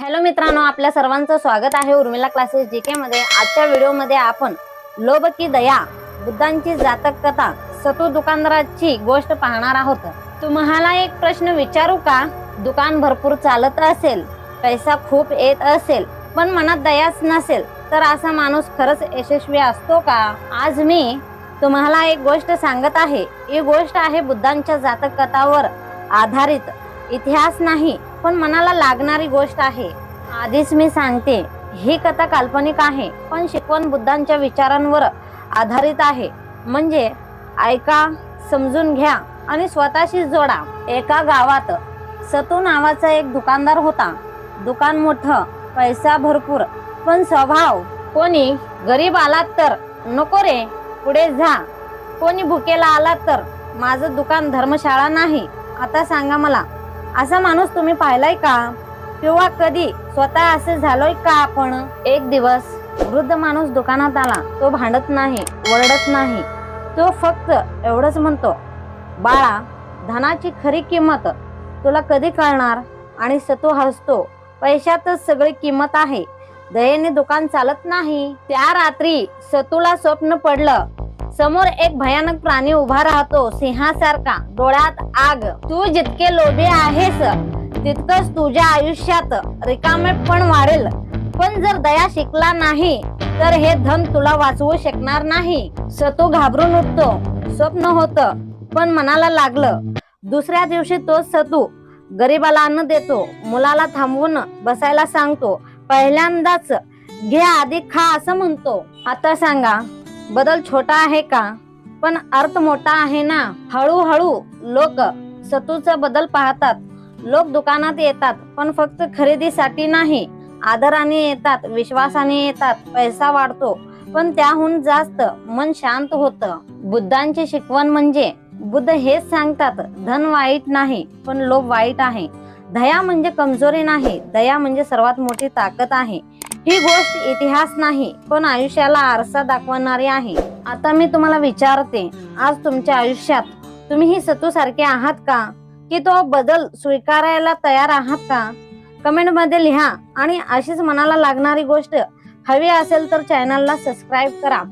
Hello मित्रांनो आपल्या सर्वांचं स्वागत आहे उर्मिला क्लासेस जी के मध्ये. आजच्या व्हिडिओमध्ये आपण लोभ की दया बुद्धांची जातक कथा सतू दुकानदाराची गोष्ट पाहणार आहोत. तुम्हाला एक प्रश्न विचारू का? दुकान भरपूर चालत असेल पैसा खूप येत असेल पण मनात दयाच नसेल तर असा माणूस खरंच यशस्वी असतो का? आज मी तुम्हाला एक गोष्ट सांगत आहे. ही गोष्ट आहे बुद्धांच्या जातक कथावर आधारित. इतिहास नाही पण मनाला लागणारी गोष्ट आहे. आधीच मी सांगते ही कथा काल्पनिक आहे पण शिकवण बुद्धांच्या विचारांवर आधारित आहे. म्हणजे ऐका समजून घ्या आणि स्वतःशी जोडा. एका गावात सतू नावाचा एक दुकानदार होता. दुकान मोठं पैसा भरपूर पण स्वभाव कोणी गरीब आलात तर नको रे पुढे जा. कोणी भुकेला आलात तर माझं दुकान धर्मशाळा नाही. आता सांगा मला असा माणूस तुम्ही पाहिलाय का? किंवा कधी स्वतः असे झालोय का आपण? एक दिवस वृद्ध माणूस दुकानात आला. तो भांडत नाही वरडत नाही. तो फक्त एवढंच म्हणतो बाळा धनाची खरी किंमत तुला कधी कळणार? आणि सतो हसतो. पैशातच सगळी किंमत आहे. दयेने दुकान चालत नाही. त्या रात्री सतूला स्वप्न पडलं. समोर एक भयानक प्राणी उभा राहतो. सिंहासारखा. डोळ्यात आग. तू जितके लोभी आहेस तितकंच तुझ्या आयुष्यात रिकामे पण वाढेल. पण जर दया शिकला नाही तर हे धन तुला वाचवू शकणार नाही. सतू घाबरून उठतो. स्वप्न होत पण मनाला लागलं. दुसऱ्या दिवशी तो सतू गरीबाला अन्न देतो. मुलाला थांबवून बसायला सांगतो. पहिल्यांदाच घे आधी खा असं म्हणतो. आता सांगा. बदल छोटा आहे का? पण अर्थ मोठा आहे ना? हळूहळू लोक सतूचा बदल पाहतात. लोक दुकानात येतात पण फक्त खरेदीसाठी नाही. आदराने येतात विश्वासाने येतात पैसा वाढतो. पण त्याहून जास्त मन शांत होतं. बुद्धांची शिकवण म्हणजे बुद्ध हेच सांगतात धन वाईट नाही पण लोभ वाईट आहे. दया म्हणजे कमजोरी नाही दया म्हणजे सर्वात मोठी ताकद आहे. ही गोष्ट इतिहास नाही पण आयुष्याला आरसा दाखवणारी आहे. आता मी तुम्हाला विचारते आज तुमच्या आयुष्यात तुम्ही ही सतू सारखे आहात का? की तो बदल स्वीकारायला तयार आहात का? कमेंटमध्ये लिहा आणि अशीच मनाला लागणारी गोष्ट हवी असेल तर चॅनलला सबस्क्राईब करा.